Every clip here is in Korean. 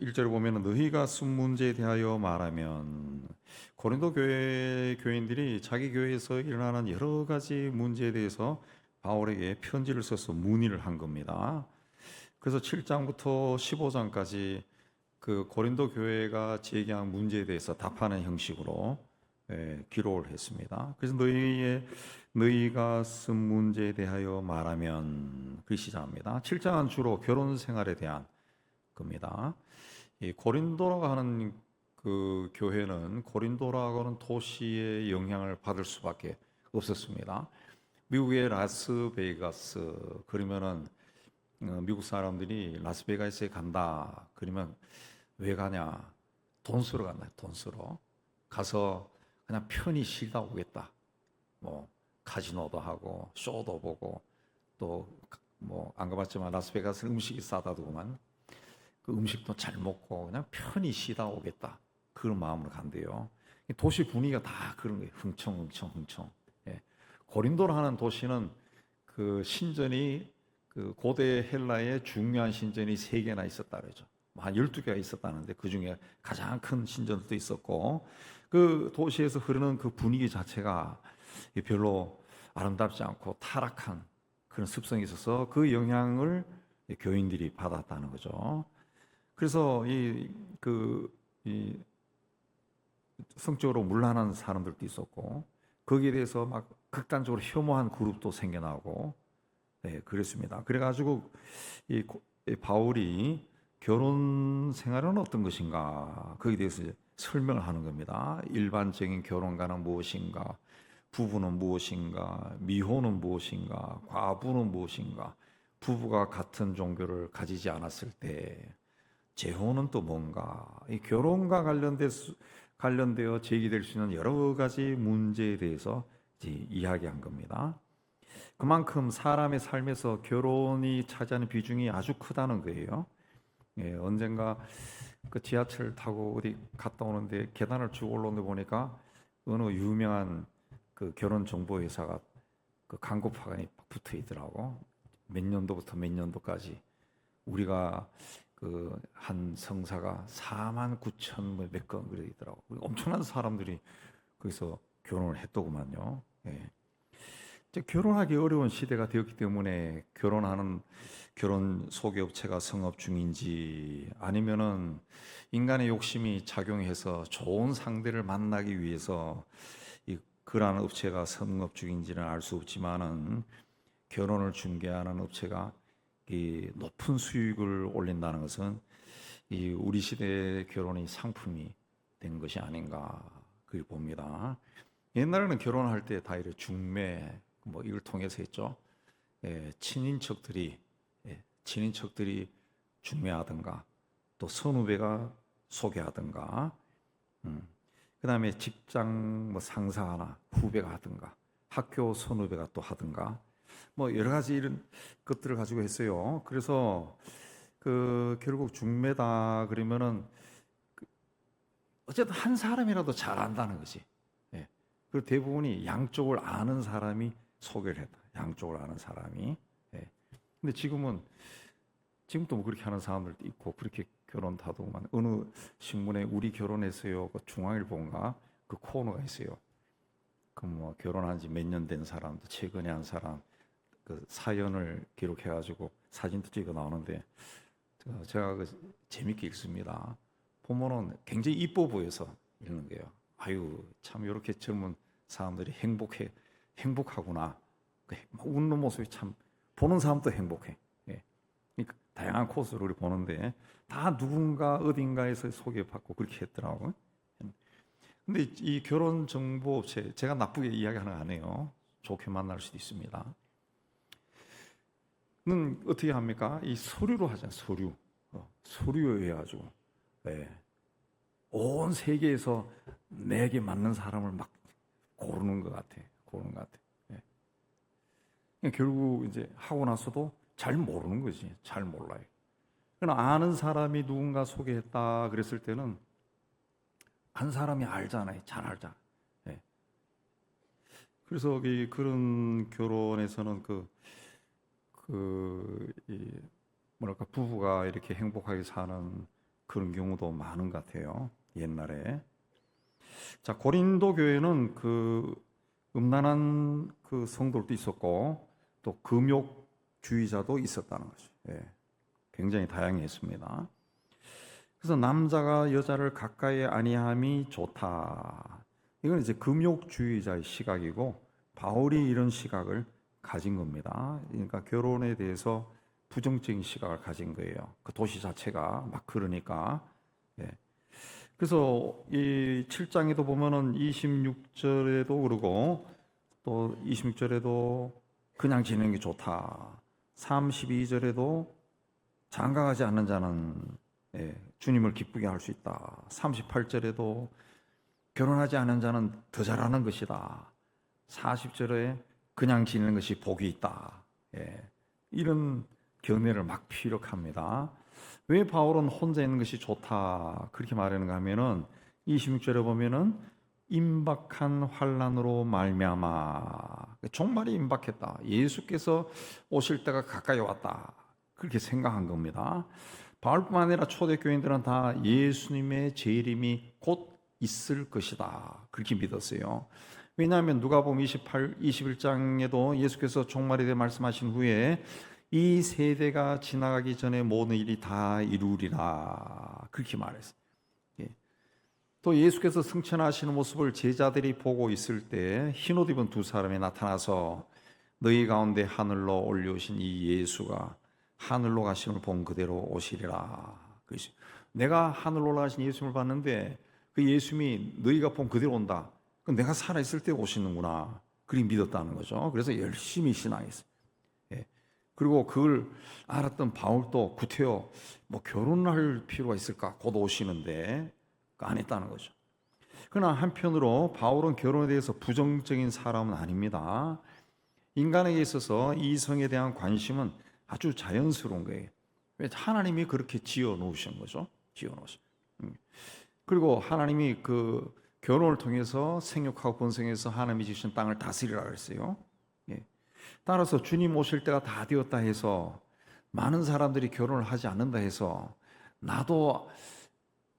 1절 보면 너희가 쓴 문제에 대하여 말하면 고린도 교회 교인들이 자기 교회에서 일어나는 여러 가지 문제에 대해서 바울에게 편지를 써서 문의를 한 겁니다. 그래서 7장부터 15장까지 그 고린도 교회가 제기한 문제에 대해서 답하는 형식으로 예, 기록을 했습니다. 그래서 너희의 너희가 쓴 문제에 대하여 말하면 그 시작합니다. 7장은 주로 결혼 생활에 대한 겁니다. 이 고린도라고 하는 그 교회는 고린도라고 하는 도시의 영향을 받을 수밖에 없었습니다. 미국의 라스베이거스 그러면은 어, 미국 사람들이 라스베이거스에 간다 그러면 왜 가냐? 돈 쓰러 간다 돈 쓰러. 가서 그냥 편히 쉬다 오겠다. 뭐 카지노도 하고 쇼도 보고 또 뭐 안 가봤지만 라스베이거스 음식이 싸다더구만 그 음식도 잘 먹고 그냥 편히 쉬다 오겠다 그런 마음으로 간대요. 도시 분위기가 다 그런 거예요. 흥청 흥청 흥청. 예. 고린도라 하는 도시는 그 신전이 그 고대 헬라의 중요한 신전이 세 개나 있었다 그러죠. 뭐한 12개가 있었다는데 그 중에 가장 큰 신전도 있었고 그 도시에서 흐르는 그 분위기 자체가 별로 아름답지 않고 타락한 그런 습성이 있어서 그 영향을 교인들이 받았다는 거죠. 그래서 이 성적으로 문란한 사람들도 있었고 거기에 대해서 막 극단적으로 혐오한 그룹도 생겨나고 네, 그랬습니다. 그래가지고 이, 바울이 결혼 생활은 어떤 것인가 거기에 대해서 설명을 하는 겁니다. 일반적인 결혼가는 무엇인가, 부부는 무엇인가, 미혼은 무엇인가, 과부는 무엇인가, 부부가 같은 종교를 가지지 않았을 때 재혼은 또 뭔가, 이 결혼과 관련돼 관련되어 제기될 수 있는 여러 가지 문제에 대해서 이야기한 겁니다. 그만큼 사람의 삶에서 결혼이 차지하는 비중이 아주 크다는 거예요. 예, 언젠가 그 지하철 타고 어디 갔다 오는데 계단을 쭉 올라오는데 보니까 어느 유명한 그 결혼 정보 회사가 그 광고 파간이 붙어 있더라고. 몇 년도부터 몇 년도까지 우리가 그 한 성사가 4만 9천 몇건 그래 있더라고. 엄청난 사람들이 거기서 결혼을 했더구만요. 예. 이제 결혼하기 어려운 시대가 되었기 때문에 결혼하는 결혼 소개업체가 성업 중인지 아니면은 인간의 욕심이 작용해서 좋은 상대를 만나기 위해서 이 그러한 업체가 성업 중인지는 알 수 없지만은 결혼을 중개하는 업체가 이 높은 수익을 올린다는 것은 이 우리 시대의 결혼이 상품이 된 것이 아닌가 그리 봅니다. 옛날에는 결혼할 때 다 이렇게 중매 뭐 이걸 통해서 했죠. 예, 친인척들이 예, 친인척들이 중매하든가 또 선후배가 소개하든가, 음, 그다음에 직장 뭐 상사나 후배가 하든가, 학교 선후배가 또 하든가, 뭐 여러 가지 이런 것들을 가지고 했어요. 그래서 그 결국 중매다 그러면은 그 어쨌든 한 사람이라도 잘한다는 거지. 예. 그리고 대부분이 양쪽을 아는 사람이 소개를 했다. 양쪽을 아는 사람이. 예. 근데 지금은 지금도 뭐 그렇게 하는 사람들도 있고 그렇게 결혼 다도만 어느 신문에 우리 결혼했어요. 그 중앙일보인가 그 코너가 있어요. 그 뭐 결혼한 지 몇 년 된 사람도 최근에 한 사람 그 사연을 기록해 가지고 사진도 찍어 나오는데 저- 제가 그 재밌게 읽습니다. 보면은 굉장히 이뻐 보여서 읽는 거예요. 아유 참 이렇게 젊은 사람들이 행복해 행복하구나. 그 웃는 모습이 참 보는 사람도 행복해. 예. 이 다양한 코스를 우리 보는데 다 누군가 어딘가에서 소개받고 그렇게 했더라고요. 근데 이- 이 결혼 정보 업체 제가 나쁘게 이야기 하는 거 아니에요. 좋게 만날 수도 있습니다. 는 어떻게 합니까? 이 서류로 하잖아요. 서류. 어, 서류에 해가지고 예. 온 세계에서 내게 맞는 사람을 막 고르는 것 같아. 고르는 것 같아. 예. 그러니까 결국 이제 하고 나서도 잘 모르는 거지. 잘 몰라요. 그러나 아는 사람이 누군가 소개했다 그랬을 때는 한 사람이 알잖아요. 잘 알잖아. 예. 그래서 이 그런 결혼에서는 그, 그, 이, 뭐랄까, 부부가 이렇게 행복하게 사는 그런 경우도 많은 것 같아요. 옛날에. 자, 고린도 교회는 그 음란한 그 성도들도 있었고 또 금욕주의자도 있었다는 거죠. 예. 굉장히 다양했습니다. 그래서 남자가 여자를 가까이 아니함이 좋다. 이건 이제 금욕주의자의 시각이고 바울이 이런 시각을 가진 겁니다. 그러니까 결혼에 대해서 부정적인 시각을 가진 거예요. 그 도시 자체가 막 그러니까. 예. 그래서 이 7장에도 보면은 26절에도 그러고 또 26절에도 그냥 지내는 게 좋다. 32절에도 장가가지 않는 자는 예, 주님을 기쁘게 할 수 있다. 38절에도 결혼하지 않은 자는 더 잘하는 것이다. 40절에 그냥 지내는 것이 복이 있다. 예, 이런 견해를 막 피력합니다. 왜 바울은 혼자 있는 것이 좋다 그렇게 말하는가 하면은 26절에 보면은 임박한 환란으로 말미암아 정말이 임박했다. 예수께서 오실 때가 가까이 왔다. 그렇게 생각한 겁니다. 바울뿐만 아니라 초대 교인들은 다 예수님의 재림이 곧 있을 것이다. 그렇게 믿었어요. 왜냐하면 누가복음 28, 21장에도 예수께서 종말에 대해 말씀하신 후에 이 세대가 지나가기 전에 모든 일이 다 이루리라 그렇게 말했어요. 예. 또 예수께서 승천하시는 모습을 제자들이 보고 있을 때 흰옷 입은 두 사람이 나타나서 너희 가운데 하늘로 올려오신 이 예수가 하늘로 가심을 본 그대로 오시리라. 그래서 내가 하늘로 올라가신 예수님을 봤는데 그 예수님이 너희가 본 그대로 온다. 그 내가 살아 있을 때 오시는구나. 그리 믿었다는 거죠. 그래서 열심히 신앙했어요. 예. 그리고 그걸 알았던 바울도 구태여 뭐 결혼할 필요가 있을까? 곧 오시는데 안 했다는 거죠. 그러나 한편으로 바울은 결혼에 대해서 부정적인 사람은 아닙니다. 인간에게 있어서 이성에 대한 관심은 아주 자연스러운 거예요. 왜 하나님이 그렇게 지어 놓으신 거죠? 지어 놓으신. 음. 그리고 하나님이 그 결혼을 통해서 생육하고 번성해서 하나님이 주신 땅을 다스리라 그랬어요. 예. 따라서 주님 오실 때가 다 되었다 해서 많은 사람들이 결혼을 하지 않는다 해서 나도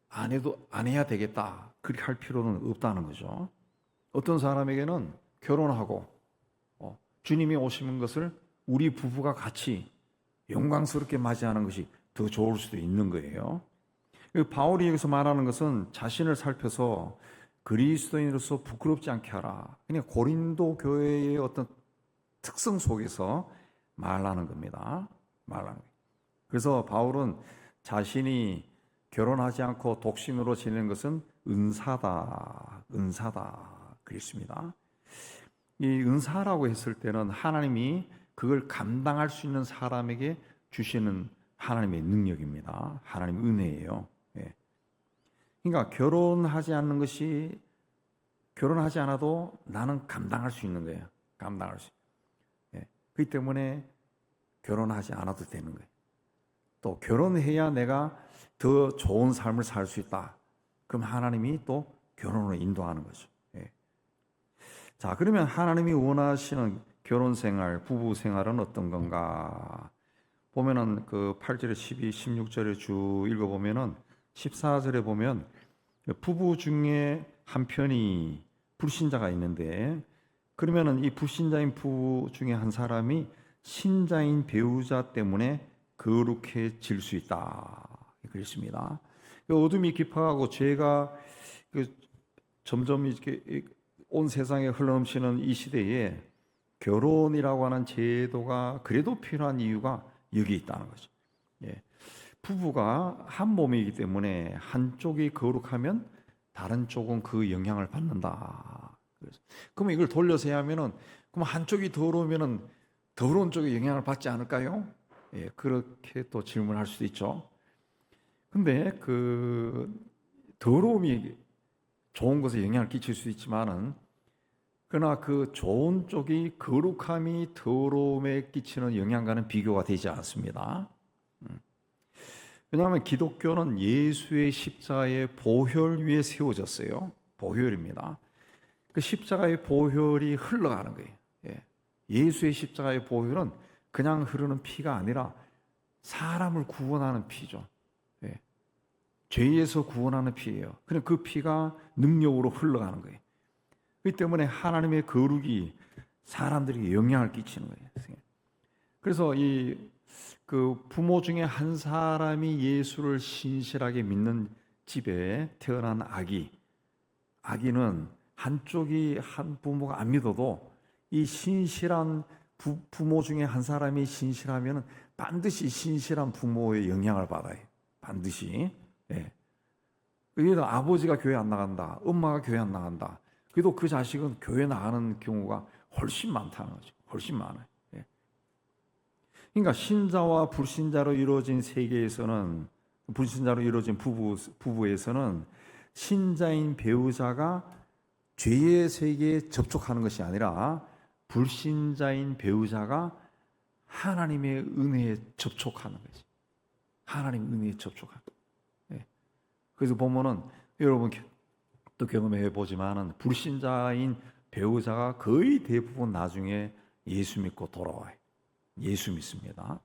안 해도 안 해야 되겠다 그렇게 할 필요는 없다는 거죠. 어떤 사람에게는 결혼하고 어, 주님이 오시는 것을 우리 부부가 같이 영광스럽게 맞이하는 것이 더 좋을 수도 있는 거예요. 바울이 여기서 말하는 것은 자신을 살펴서 그리스도인으로서 부끄럽지 않게 하라. 그냥 고린도 교회의 어떤 특성 속에서 말하는 겁니다. 말하는. 그래서 바울은 자신이 결혼하지 않고 독신으로 지내는 것은 은사다, 은사다 그랬습니다. 이 은사라고 했을 때는 하나님이 그걸 감당할 수 있는 사람에게 주시는 하나님의 능력입니다. 하나님 은혜예요. 예. 그러니까 결혼하지 않는 것이 결혼하지 않아도 나는 감당할 수 있는 거예요. 감당할 수. 예. 그렇기 때문에 결혼하지 않아도 되는 거예요. 또 결혼해야 내가 더 좋은 삶을 살 수 있다. 그럼 하나님이 또 결혼을 인도하는 거죠. 예. 자, 그러면 하나님이 원하시는 결혼 생활, 부부 생활은 어떤 건가? 보면은 그 8절에 12, 16절에 쭉 읽어 보면은 14절에 보면 부부 중에 한 편이 불신자가 있는데 그러면은 이 불신자인 부부 중에 한 사람이 신자인 배우자 때문에 거룩해질 수 있다. 그랬습니다. 그 어둠이 깊어가고 죄가 그 점점 이렇게 온 세상에 흘러넘치는 이 시대에 결혼이라고 하는 제도가 그래도 필요한 이유가 여기 있다는 거죠. 예. 부부가 한 몸이기 때문에 한쪽이 거룩하면 다른 쪽은 그 영향을 받는다. 그래서 그러면 이걸 돌려서 하면은 그럼 한쪽이 더러우면은 더러운 쪽에 영향을 받지 않을까요? 예, 그렇게 또 질문할 수도 있죠. 근데 그 더러움이 좋은 것에 영향을 끼칠 수 있지만은 그러나 그 좋은 쪽이 거룩함이 더러움에 끼치는 영향과는 비교가 되지 않습니다. 음. 왜냐하면 기독교는 예수의 십자가의 보혈 위에 세워졌어요. 보혈입니다. 그 십자가의 보혈이 흘러가는 거예요. 예. 예수의 십자가의 보혈은 그냥 흐르는 피가 아니라 사람을 구원하는 피죠. 예. 죄에서 구원하는 피예요. 그냥 그 피가 능력으로 흘러가는 거예요. 그 때문에 하나님의 거룩이 사람들에게 영향을 끼치는 거예요. 그래서 이 그 부모 중에 한 사람이 예수를 신실하게 믿는 집에 태어난 아기, 아기는 한쪽이 한 부모가 안 믿어도 이 신실한 부, 부모 중에 한 사람이 신실하면 반드시 신실한 부모의 영향을 받아요. 반드시. 예. 그래도 아버지가 교회 안 나간다, 엄마가 교회 안 나간다. 그래도 그 자식은 교회 나가는 경우가 훨씬 많다는 거죠. 훨씬 많아요. 예. 그러니까 신자와 불신자로 이루어진 세계에서는 불신자로 이루어진 부부 부부에서는 신자인 배우자가 죄의 세계에 접촉하는 것이 아니라 불신자인 배우자가 하나님의 은혜에 접촉하는 거지. 하나님 은혜에 접촉하는. 예. 그래서 보면은 여러분 또 경험해 보지만은 불신자인 배우자가 거의 대부분 나중에 예수 믿고 돌아와요. 예수 믿습니다.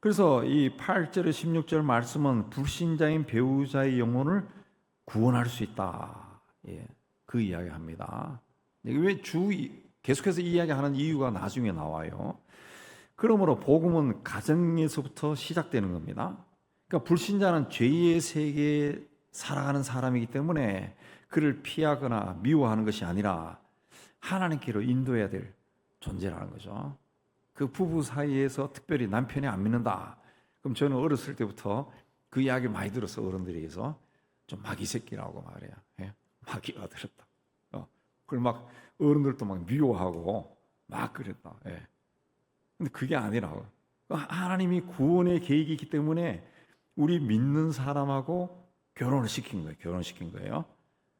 그래서 이 8절 16절 말씀은 불신자인 배우자의 영혼을 구원할 수 있다. 예, 그 이야기합니다. 왜 주 계속해서 이야기하는 이유가 나중에 나와요. 그러므로 복음은 가정에서부터 시작되는 겁니다. 그러니까 불신자는 죄의 세계에 살아가는 사람이기 때문에 그를 피하거나 미워하는 것이 아니라 하나님께로 인도해야 될 존재라는 거죠. 그 부부 사이에서 특별히 남편이 안 믿는다. 그럼 저는 어렸을 때부터 그 이야기 많이 들었어 어른들에게서 좀 마귀 새끼라고 말해요. 예? 마귀가 들었다. 어. 그걸 막 어른들도 막 미워하고 막 그랬다. 예. 근데 그게 아니라고. 하나님이 구원의 계획이 있기 때문에 우리 믿는 사람하고 결혼을 시킨 거예요. 결혼시킨 거예요.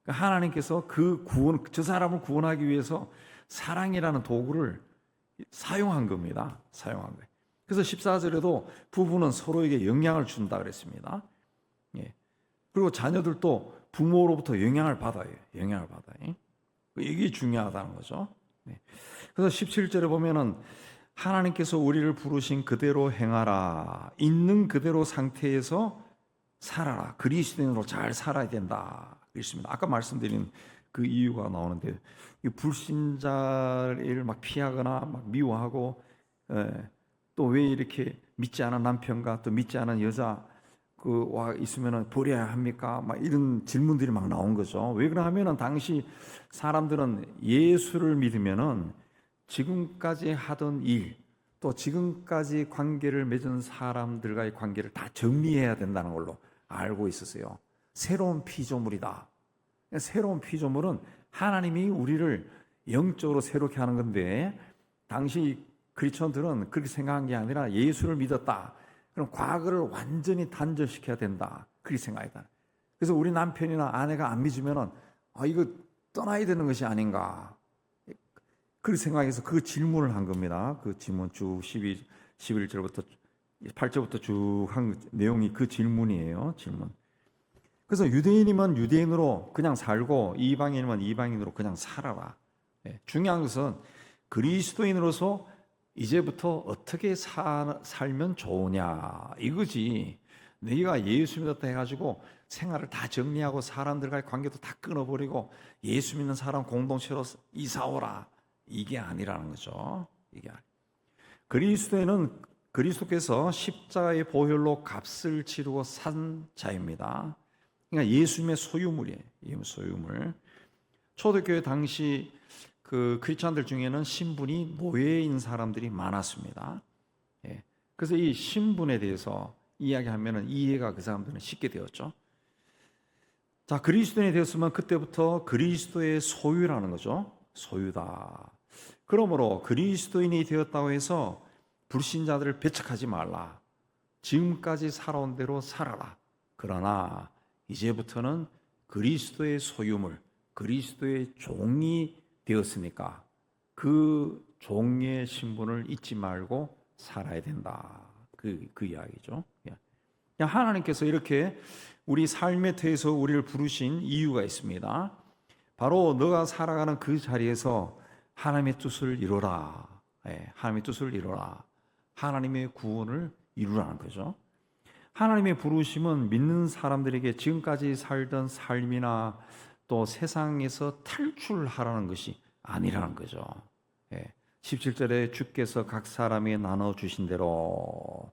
그러니까 하나님께서 그 구원, 저 사람을 구원하기 위해서 사랑이라는 도구를 사용한 겁니다. 사용한 거예요. 그래서 14절에도 부부는 서로에게 영향을 준다 그랬습니다. 예. 그리고 자녀들도 부모로부터 영향을 받아요. 영향을 받아요. 이게 중요하다는 거죠. 네. 그래서 17절에 보면은 하나님께서 우리를 부르신 그대로 행하라. 있는 그대로 상태에서 살아라. 그리스도인으로 잘 살아야 된다. 그랬습니다. 아까 말씀드린 그 이유가 나오는데 불신자를 막 피하거나 막 미워하고 예, 또왜 이렇게 믿지 않은 남편과 또 믿지 않은 여자 그와 있으면은 버려야 합니까? 막 이런 질문들이 막 나온 거죠. 왜 그러냐면은 당시 사람들은 예수를 믿으면은 지금까지 하던 일, 또 지금까지 관계를 맺은 사람들과의 관계를 다 정리해야 된다는 걸로 알고 있었어요. 새로운 피조물이다. 새로운 피조물은 하나님이 우리를 영적으로 새롭게 하는 건데 당시 크리스천들은 그렇게 생각한 게 아니라 예수를 믿었다. 그럼 과거를 완전히 단절시켜야 된다. 그렇게 생각했다. 그래서 우리 남편이나 아내가 안 믿으면은 아 이거 떠나야 되는 것이 아닌가. 그렇게 생각해서 그 질문을 한 겁니다. 그 질문 쭉 12, 11절부터 8절부터 쭉 한 내용이 그 질문이에요. 질문. 그래서 유대인이면 유대인으로 그냥 살고 이방인이면 이방인으로 그냥 살아라. 예, 중요한 것은 그리스도인으로서 이제부터 어떻게 사, 살면 좋으냐 이거지. 네가 예수 믿었다 해가지고 생활을 다 정리하고 사람들과의 관계도 다 끊어버리고 예수 믿는 사람 공동체로 이사오라 이게 아니라는 거죠. 이게 그리스도에는 그리스도께서 십자가의 보혈로 값을 치르고 산 자입니다. 그러니까 예수님의 소유물이에요. 소유물. 초대교회 당시 그 크리스천들 중에는 신분이 노예인 사람들이 많았습니다. 예. 그래서 이 신분에 대해서 이야기하면 이해가 그 사람들은 쉽게 되었죠. 자, 그리스도인이 되었으면 그때부터 그리스도의 소유라는 거죠. 소유다. 그러므로 그리스도인이 되었다고 해서 불신자들을 배척하지 말라. 지금까지 살아온 대로 살아라. 그러나 이제부터는 그리스도의 소유물, 그리스도의 종이 되었으니까 그 종의 신분을 잊지 말고 살아야 된다. 그, 그 이야기죠. 예. 하나님께서 이렇게 우리 삶의 터에서 우리를 부르신 이유가 있습니다. 바로 너가 살아가는 그 자리에서 하나님의 뜻을 이루라. 예, 하나님의 뜻을 이루라. 하나님의 구원을 이루라는 거죠. 하나님의 부르심은 믿는 사람들에게 지금까지 살던 삶이나 또 세상에서 탈출하라는 것이 아니라는 거죠. 예. 17절에 주께서 각 사람에게 나눠 주신 대로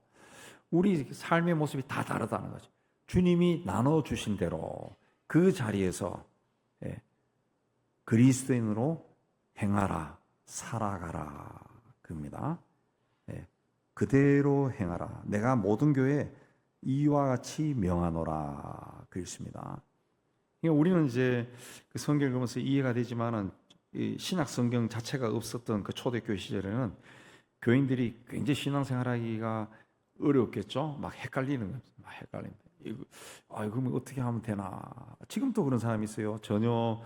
우리 삶의 모습이 다 다르다는 거죠. 주님이 나눠 주신 대로 그 자리에서 예. 그리스도인으로 행하라, 살아가라 그입니다. 예. 그대로 행하라. 내가 모든 교회 이와 같이 명하노라 그랬습니다. 그러니까 우리는 이제 그 성경 읽으면서 이해가 되지만은 이 신약 성경 자체가 없었던 그 초대교회 시절에는 교인들이 굉장히 신앙생활하기가 어려웠겠죠. 막 헷갈리는 거죠. 막 헷갈린다. 이거 아 그러면 어떻게 하면 되나? 지금도 그런 사람이 있어요. 전혀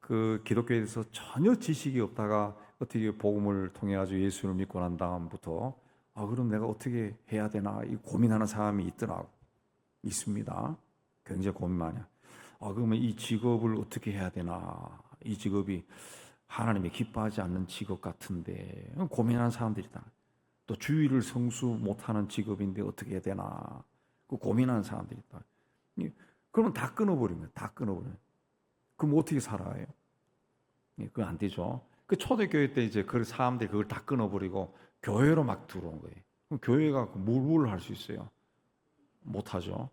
그 기독교에 대해서 전혀 지식이 없다가 어떻게 복음을 통해 가지고 예수를 믿고 난 다음부터 아 그럼 내가 어떻게 해야 되나 이 고민하는 사람이 있더라고 있습니다. 굉장히 고민 많이. 아 그러면 이 직업을 어떻게 해야 되나? 이 직업이 하나님이 기뻐하지 않는 직업 같은데 고민하는 사람들이다. 또 주의를 성수 못하는 직업인데 어떻게 해야 되나? 그 고민하는 사람들이 있다. 이- 그러면 다 끊어버리면 다 끊어버리면 그럼 어떻게 살아요? 예, 그건 안 되죠. 그 초대교회 때 이제 그 사람들이 그걸 다 끊어버리고 교회로 막 들어온 거예요. 그럼 교회가 뭘 할 수 있어요? 못 하죠.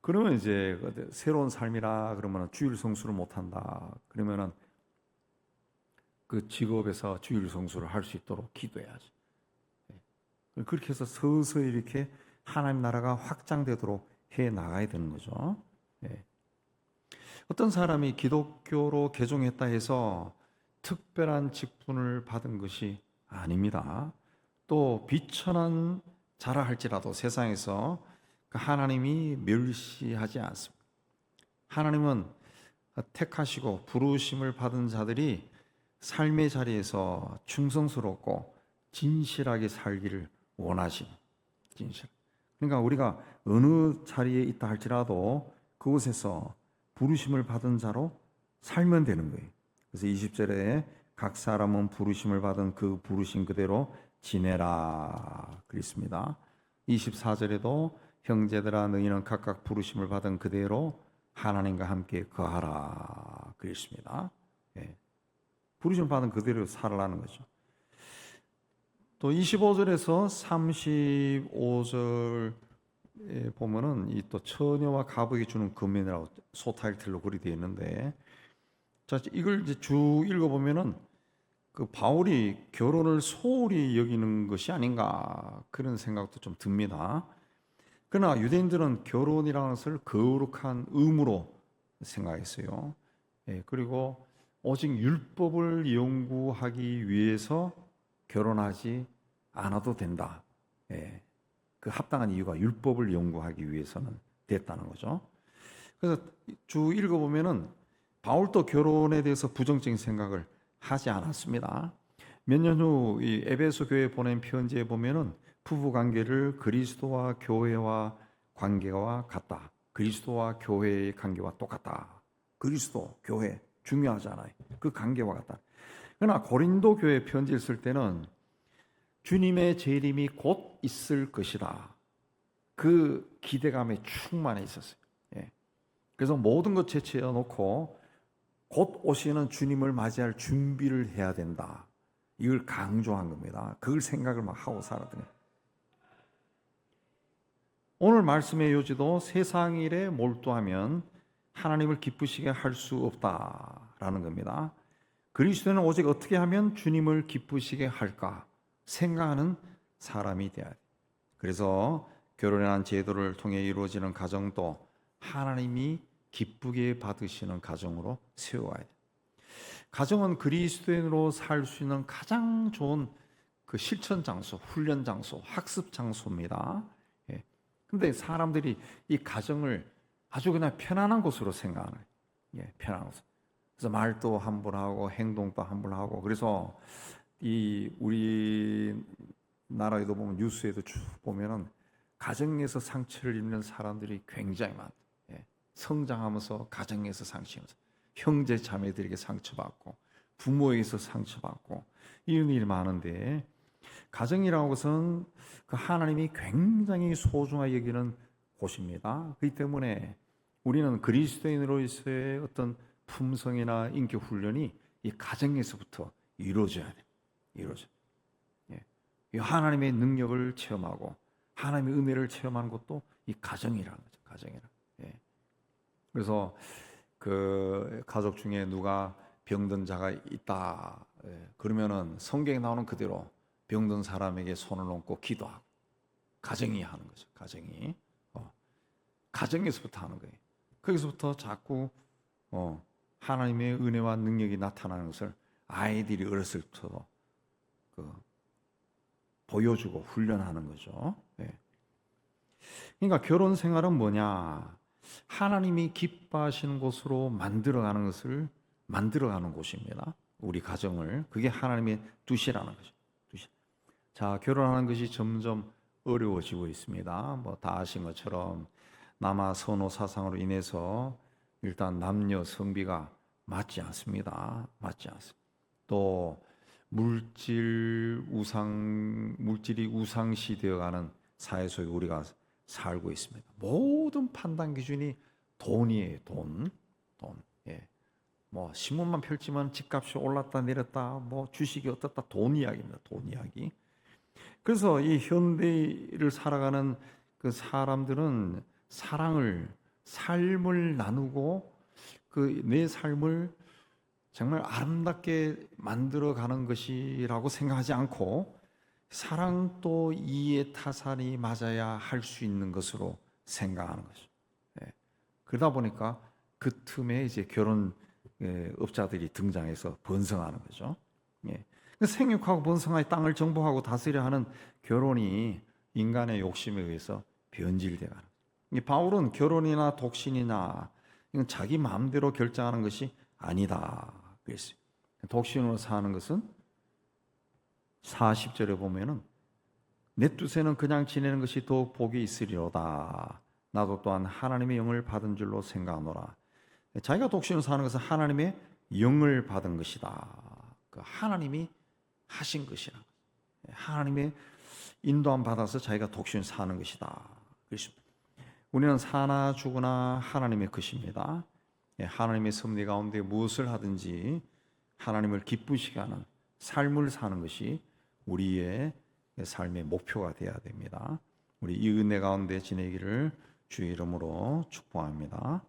그러면 이제 그 새로운 삶이라 그러면 주일 성수를 못 한다. 그러면은 그 직업에서 주일 성수를 할 수 있도록 기도해야지. 예. 그렇게 해서 서서히 이렇게 하나님 나라가 확장되도록 해 나가야 되는 거죠. 예. 어떤 사람이 기독교로 개종했다 해서 특별한 직분을 받은 것이 아닙니다. 또 비천한 자라 할지라도 세상에서 그 하나님이 멸시하지 않습니다. 하나님은 택하시고 부르심을 받은 자들이 삶의 자리에서 충성스럽고 진실하게 살기를 원하신 진실. 그러니까 우리가 어느 자리에 있다 할지라도 그곳에서 부르심을 받은 자로 살면 되는 거예요. 그래서 20절에 각 사람은 부르심을 받은 그 부르심 그대로 지내라 그랬습니다. 24절에도 형제들아 너희는 각각 부르심을 받은 그대로 하나님과 함께 거하라 그랬습니다. 예. 부르심 받은 그대로 살아라는 거죠. 또 25절에서 35절에 보면은 이 또 처녀와 가복이 주는 금면이라고 소타일틀로 글이 되어 있는데 자 이걸 이제 쭉 읽어 보면은 그 바울이 결혼을 소홀히 여기는 것이 아닌가 그런 생각도 좀 듭니다. 그러나 유대인들은 결혼이라는 것을 거룩한 의무로 생각했어요. 예, 그리고 오직 율법을 연구하기 위해서 결혼하지 않아도 된다. 예, 그 합당한 이유가 율법을 연구하기 위해서는 됐다는 거죠. 그래서 쭉 읽어보면은 바울도 결혼에 대해서 부정적인 생각을 하지 않았습니다. 몇 년 후 이 에베소 교회 보낸 편지에 보면은 부부 관계를 그리스도와 교회와 관계와 같다. 그리스도와 교회의 관계와 똑같다. 그리스도, 교회 중요하잖아요. 그 관계와 같다. 그러나 고린도 교회 편지를 쓸 때는 주님의 재림이 곧 있을 것이다. 그 기대감에 충만해 있었어요. 예. 그래서 모든 것 제치해 놓고 곧 오시는 주님을 맞이할 준비를 해야 된다. 이걸 강조한 겁니다. 그걸 생각을 막 하고 살았더니 오늘 말씀의 요지도 세상 일에 몰두하면 하나님을 기쁘시게 할 수 없다라는 겁니다. 그리스도는 오직 어떻게 하면 주님을 기쁘시게 할까 생각하는 사람이 되어야 돼. 그래서 결혼이라는 제도를 통해 이루어지는 가정도 하나님이 기쁘게 받으시는 가정으로 세워야 돼. 가정은 그리스도인으로 살 수 있는 가장 좋은 그 실천 장소, 훈련 장소, 학습 장소입니다. 예. 근데 사람들이 이 가정을 아주 그냥 편안한 곳으로 생각하는. 예, 편안한 곳. 그래서 말도 함부로 하고 행동도 함부로 하고 그래서 이 우리 나라에도 보면 뉴스에도 쭉 보면은 가정에서 상처를 입는 사람들이 굉장히 많다. 예. 성장하면서 가정에서 상처면서 형제 자매들에게 상처받고 부모에게서 상처받고 이런 일이 많은데 가정이라는 것은 그 하나님이 굉장히 소중하게 여기는 곳입니다. 그렇기 때문에 우리는 그리스도인으로서의 어떤 품성이나 인격 훈련이 이 가정에서부터 이루어져야 돼. 이루어져. 예. 이 하나님의 능력을 체험하고 하나님의 은혜를 체험하는 것도 이 가정이라는 거죠. 가정이라. 예. 그래서 그 가족 중에 누가 병든 자가 있다. 예. 그러면은 성경에 나오는 그대로 병든 사람에게 손을 얹고 기도하고 가정이 하는 거죠. 가정이 어. 가정에서부터 하는 거예요. 거기서부터 자꾸 어, 하나님의 은혜와 능력이 나타나는 것을 아이들이 어렸을 때부터 그 보여주고 훈련하는 거죠. 예. 그러니까 결혼 생활은 뭐냐? 하나님이 기뻐하시는 곳으로 만들어가는 것을 만들어가는 곳입니다. 우리 가정을 그게 하나님의 뜻이라는 거죠. 자 결혼하는 것이 점점 어려워지고 있습니다. 뭐 다 아신 것처럼 남아 선호 사상으로 인해서 일단 남녀 성비가 맞지 않습니다. 맞지 않습니다. 또 물질 우상 물질이 우상시 되어가는 사회 속에 우리가 살고 있습니다. 모든 판단 기준이 돈이에요. 돈, 돈. 예. 뭐 신문만 펼치면 집값이 올랐다 내렸다, 뭐 주식이 어떻다 돈 이야기입니다. 돈 이야기. 그래서 이 현대를 살아가는 그 사람들은 사랑을 삶을 나누고 그 내 삶을 정말 아름답게 만들어 가는 것이라고 생각하지 않고 사랑도 이해 타산이 맞아야 할 수 있는 것으로 생각하는 거죠. 예. 그러다 보니까 그 틈에 이제 결혼 예, 업자들이 등장해서 번성하는 거죠. 예. 그 생육하고 번성하여 땅을 정복하고 다스려 하는 결혼이 인간의 욕심에 의해서 변질되가는. 이 바울은 결혼이나 독신이나 이건 자기 마음대로 결정하는 것이 아니다. 그랬어요. 독신으로 사는 것은 40절에 보면은 내 뜻에는 그냥 지내는 것이 더 복이 있으리로다. 나도 또한 하나님의 영을 받은 줄로 생각하노라. 자기가 독신으로 사는 것은 하나님의 영을 받은 것이다. 그 하나님이 하신 것이라. 하나님의 인도함 받아서 자기가 독신 사는 것이다. 그렇습니다. 우리는 사나 죽으나 하나님의 것입니다. 예, 하나님의 섭리 가운데 무엇을 하든지 하나님을 기쁘시게 하는 삶을 사는 것이 우리의 삶의 목표가 되어야 됩니다. 우리 이 은혜 가운데 지내기를 주의 이름으로 축복합니다.